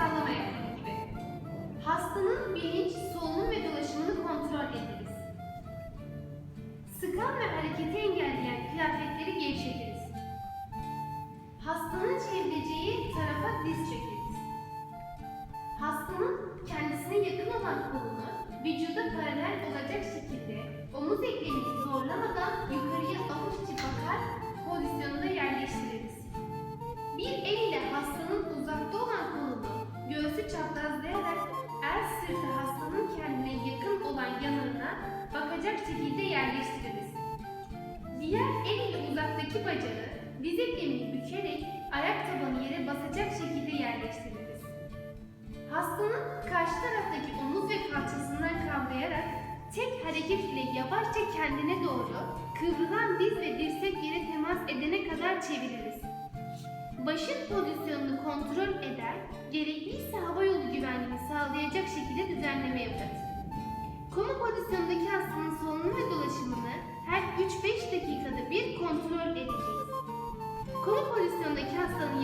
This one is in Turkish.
sallama ayakkabı gibi. Hastanın bilinç, solunum ve dolaşımını kontrol ederiz. Sıkan ve hareketi engelleyen kıyafetleri gevşetiriz. Hastanın çevireceği tarafa diz çökeriz. Hastanın kendisine yakın olan kolunu vücuda paralel olacak şekilde omuz eklemini zorlamadan yukarıya avuç içi bakar pozisyonunda yerleştiririz. Bir el ile hastanın uzakta olan bakacak şekilde yerleştiririz. Diğer el ile uzaktaki bacağı diz eklemini bükerek ayak tabanı yere basacak şekilde yerleştiririz. Hastanın karşı taraftaki omuz ve kalçasından kavrayarak tek hareket ile yavaşça kendine doğru kıvrılan diz ve dirsek yere temas edene kadar çeviririz. Başın pozisyonunu kontrol eder, gerekliyse hava yolu güvenliğini sağlayacak şekilde düzenleme yaparız. Koma pozisyondaki hastanın